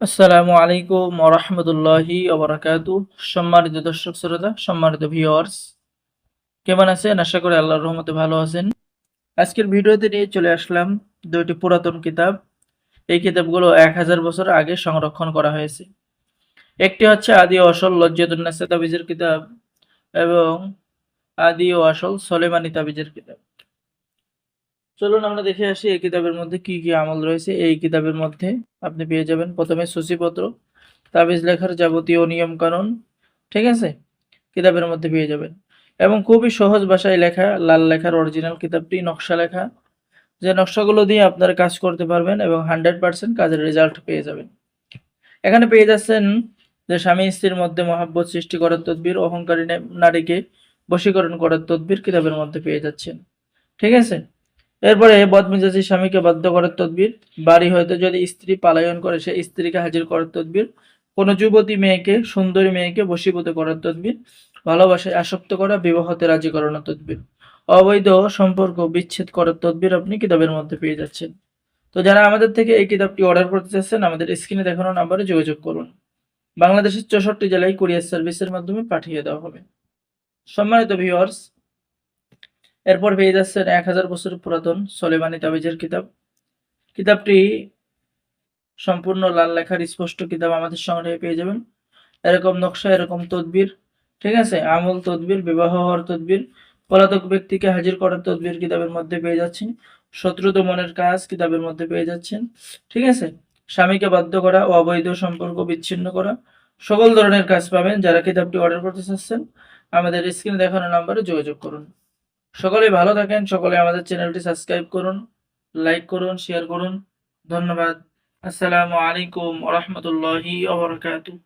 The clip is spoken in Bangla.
আসসালামু আলাইকুম ওরহমতুল্লাহি ওবরাকাতু সম্মানিত দর্শক শ্রোতা, সম্মানিত ভিউয়ার্স কেমন আছেন? আশা করি আল্লাহর রহমতে ভালো আছেন। আজকের ভিডিওতে নিয়ে চলে আসলাম দুইটি পুরাতন কিতাব। এই কিতাবগুলো এক হাজার বছর আগে সংরক্ষণ করা হয়েছে। একটি হচ্ছে আদি ও আসল লজ্জাতুন্নাসা তাবিজের কিতাব এবং আদি ও আসল সলেমানি তাবিজের কিতাব। চলুন আমরা দেখে আসি এই কিতাবের মধ্যে কি কি আমল রয়েছে। এই কিতাবের মধ্যে আপনি পেয়ে যাবেন প্রথমে সূচিপত্র, তাবিজ লেখার যাবতীয় নিয়ম কানুন ঠিক আছে? কিতাবের মধ্যে পেয়ে যাবেন। এবং খুবই সহজ ভাষায় লেখা, লাল লেখার অরিজিনাল কিতাবটি, নকশা লেখা, যে নকশাগুলো দিয়ে আপনারা কাজ করতে পারবেন এবং হান্ড্রেড পার্সেন্ট কাজের রেজাল্ট পেয়ে যাবেন। এখানে পেয়ে যাচ্ছেন যে স্বামী স্ত্রীর মধ্যে মহাব্বত সৃষ্টি করার তদবির, অহংকারী নারীকে বশীকরণ করার তদবির কিতাবের মধ্যে পেয়ে যাচ্ছেন। ঠিক আছে? এরপরে বদমেজাজি স্বামীকে বাধ্য করার তদবির। বাড়ি হয়তো যদি স্ত্রী পালায়ন করে, সে স্ত্রীকে হাজির করার তদবির। কোনো যুবতী মেয়েকে, সুন্দরী মেয়েকে বশীভূত করার তদবির। ভালোবাসায় আসক্ত করা, বিবাহতে রাজি করানোর তদবির। অবৈধ সম্পর্ক বিচ্ছেদ করার তদবির আপনি কিতাবের মধ্যে পেয়ে যাচ্ছেন। তো যারা আমাদের থেকে এই কিতাবটি অর্ডার করতে চাচ্ছেন, আমাদের স্ক্রিনে দেখানো নাম্বারে যোগাযোগ করুন। বাংলাদেশের চৌষট্টি জেলায় কুরিয়ার সার্ভিসের মাধ্যমে পাঠিয়ে দেওয়া হবে। সম্মানিত ভিউয়ার্স এরপর পেয়ে যাচ্ছেন এক হাজার বছর পুরাতন সলেমানি তাবিজের কিতাব। কিতাবটি সম্পূর্ণ লাল লেখার স্পষ্ট কিতাব আমাদের সংগ্রহে পেয়ে যাবেন। এরকম নকশা, এরকম তদবির, ঠিক আছে? আমল তদবির, বিবাহ হওয়ার তদবির, পলাতক ব্যক্তিকে হাজির করার তদবির কিতাবের মধ্যে পেয়ে যাচ্ছেন। শত্রু দমনের কাজ কিতাবের মধ্যে পেয়ে যাচ্ছেন, ঠিক আছে? স্বামীকে বাধ্য করা ও অবৈধ সম্পর্ক বিচ্ছিন্ন করা, সকল ধরনের কাজ পাবেন যারা কিতাবটি অর্ডার করতে চাচ্ছেন। আমাদের স্ক্রিনে দেখানো নাম্বারে যোগাযোগ করুন। সকলে ভালো থাকেন সকলে আমাদের চ্যানেলটি সাবস্ক্রাইব করুন, লাইক করুন শেয়ার করুন। ধন্যবাদ। আসসালামু আলাইকুম ওরহমতুল্লাহি ওবরাকাতুহ